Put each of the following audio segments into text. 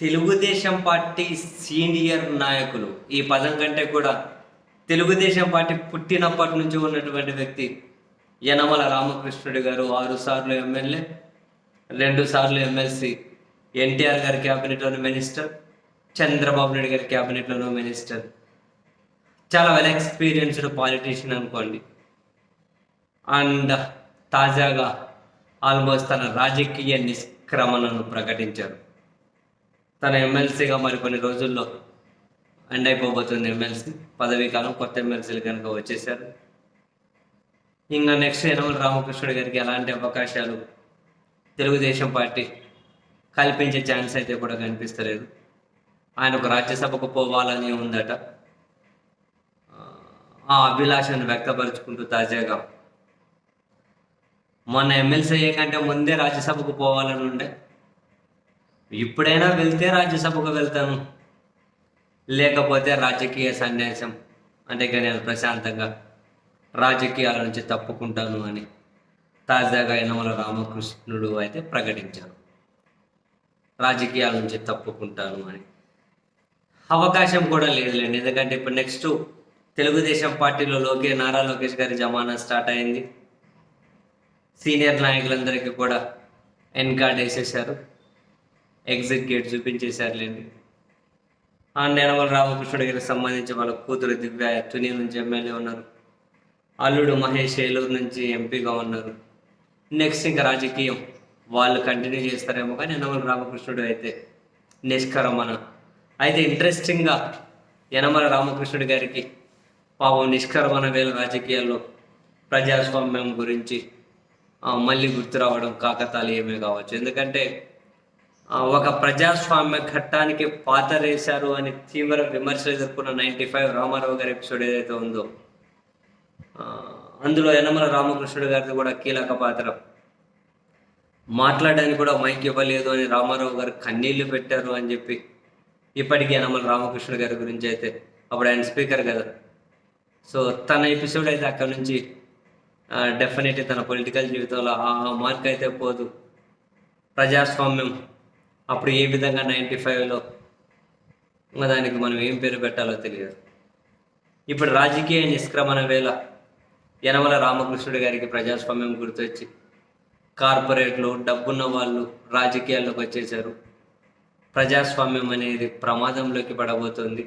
Telugu Desam party senior నాయకులు ఈ పదం కంటే కూడా తెలుగుదేశం పార్టీ పుట్టినప్పటి నుంచి ఉన్నటువంటి వ్యక్తి యనమల రామకృష్ణుడు గారు ఆరు సార్లు ఎమ్మెల్యే రెండు సార్లు ఎమ్మెల్సీ ఎన్టీఆర్ గారి క్యాబినెట్లోని మినిస్టర్ చంద్రబాబు నాయుడు గారి క్యాబినెట్లోనూ మినిస్టర్. చాలా వెల్ ఎక్స్పీరియన్స్డ్ పాలిటీషియన్ అనుకోండి. అండ్ తాజాగా ఆల్మోస్ట్ తన రాజకీయ నిష్క్రమణను ప్రకటించారు. తన ఎమ్మెల్సీగా మరికొన్ని రోజుల్లో ఎండ్ అయిపోబోతుంది ఎమ్మెల్సీ పదవీ కాలం కొత్త ఎమ్మెల్సీలు కనుక వచ్చేసారు ఇంకా నెక్స్ట్ యనమల రామకృష్ణుడి గారికి ఎలాంటి అవకాశాలు తెలుగుదేశం పార్టీ కల్పించే ఛాన్స్ అయితే కూడా కనిపిస్తలేదు. ఆయనకు రాజ్యసభకు పోవాలని ఉందట. ఆ అభిలాషను వ్యక్తపరుచుకుంటూ తాజాగా మొన్న ఎమ్మెల్సీ అయ్యే కంటే ముందే రాజ్యసభకు పోవాలని ఉండే ఇప్పుడైనా వెళ్తే రాజ్యసభకు వెళ్తాను. లేకపోతే రాజకీయ సన్యాసం అంటే కానీ నేను ప్రశాంతంగా రాజకీయాల నుంచి తప్పుకుంటాను అని తాజాగా యనమల రామకృష్ణుడు అయితే ప్రకటించాను రాజకీయాల నుంచి తప్పుకుంటాను అని. అవకాశం కూడా లేదులేండి. ఎందుకంటే ఇప్పుడు నెక్స్ట్ తెలుగుదేశం పార్టీలో లోకే నారా లోకేష్ గారి జమానా స్టార్ట్ అయింది. సీనియర్ నాయకులందరికీ కూడా ఎన్కార్డ్ వేసేసారు ఎగ్జిట్ గేట్ చూపించేశారులేండి. ఆ నేనవల రామకృష్ణుడి గారికి సంబంధించి వాళ్ళ కూతురు దివ్య తుని నుంచి ఎమ్మెల్యే ఉన్నారు. అల్లుడు మహేష్ ఏలూరు నుంచి ఎంపీగా ఉన్నారు. నెక్స్ట్ ఇంకా రాజకీయం. వాళ్ళు కంటిన్యూ చేస్తారేమో కానీ యనమల రామకృష్ణుడు అయితే నిష్కరమణ అయితే ఇంట్రెస్టింగ్గా యనమల రామకృష్ణుడి గారికి పాపం నిష్కరమణ వేల రాజకీయాల్లో ప్రజాస్వామ్యం గురించి మళ్ళీ గుర్తు రావడం కాకతాళీయమే కావచ్చు. ఎందుకంటే ఒక ప్రజాస్వామ్య ఘట్టానికి పాతరేశారు అని తీవ్ర విమర్శలు ఎదుర్కొన్న నైంటీ ఫైవ్ రామారావు గారి ఎపిసోడ్ ఏదైతే ఉందో అందులో యనమల రామకృష్ణుడు గారిది కూడా కీలక పాత్ర. మాట్లాడడానికి కూడా మైక్ ఇవ్వలేదు అని రామారావు గారు కన్నీళ్ళు పెట్టారు అని చెప్పి ఇప్పటికీ యనమల రామకృష్ణుడు గారి గురించి అయితే అప్పుడు ఆయన స్పీకర్ కదా. సో తన ఎపిసోడ్ అయితే అక్కడ నుంచి డెఫినెట్లీ తన పొలిటికల్ జీవితంలో ఆ మార్క్ అయితే పోదు. ప్రజాస్వామ్యం అప్పుడు ఏ విధంగా నైంటీ ఫైవ్లో దానికి మనం ఏం పేరు పెట్టాలో తెలియదు. ఇప్పుడు రాజకీయ నిష్క్రమణ వేళ యనమల రామకృష్ణుడి గారికి ప్రజాస్వామ్యం గుర్తొచ్చి కార్పొరేట్లు డబ్బున్న వాళ్ళు రాజకీయాల్లోకి వచ్చేసారు ప్రజాస్వామ్యం అనేది ప్రమాదంలోకి పడబోతుంది.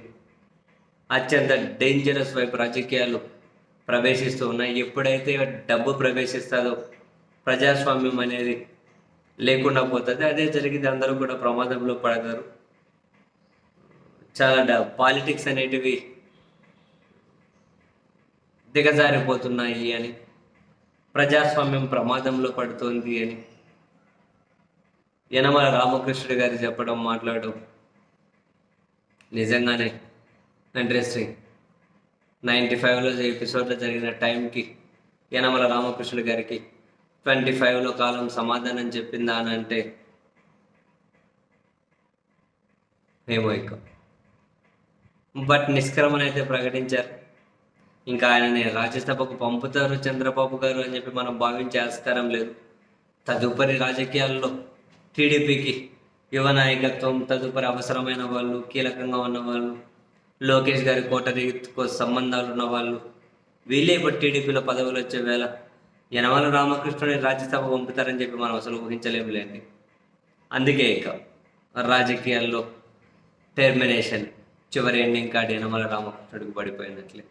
అత్యంత డేంజరస్ వైపు రాజకీయాలు ప్రవేశిస్తూ ఉన్నాయి. ఎప్పుడైతే డబ్బు ప్రవేశిస్తుందో ప్రజాస్వామ్యం అనేది లేకుండా పోతుంది. అదే జరిగింది. అందరూ కూడా ప్రమాదంలో పడతారు. చాలా పాలిటిక్స్ అనేటివి దిగజారిపోతున్నాయి అని ప్రజాస్వామ్యం ప్రమాదంలో పడుతోంది అని యనమల రామకృష్ణుడు గారు చెప్పడం మాట్లాడడం. నిజంగానే ఇంట్రెస్టింగ్ నైంటీ ఫైవ్లో ఎపిసోడ్లో జరిగిన టైంకి యనమల రామకృష్ణుడు గారికి ట్వంటీ ఫైవ్లో కాలం సమాధానం చెప్పిందా అని అంటే ఏమో ఇక. బట్ నిష్క్రమణ అయితే ప్రకటించారు. ఇంకా ఆయనని రాజ్యసభకు పంపుతారు చంద్రబాబు గారు అని చెప్పి మనం భావించే ఆస్కారం లేదు. తదుపరి రాజకీయాల్లో టీడీపీకి యువ నాయకత్వం తదుపరి అవసరమైన వాళ్ళు కీలకంగా ఉన్నవాళ్ళు లోకేష్ గారి కోటరీతో సంబంధాలు ఉన్న వాళ్ళు వీళ్ళే ఇప్పుడు టీడీపీలో పదవులు వచ్చే వేళ యనమల రామకృష్ణుని రాజ్యసభ పంపుతారని చెప్పి మనం అసలు ఊహించలేములేండి. అందుకే ఇక రాజకీయాల్లో టెర్మినేషన్ చివరి ఎండింగ్ కార్డు యనమల రామకృష్ణుడికి పడిపోయినట్లే.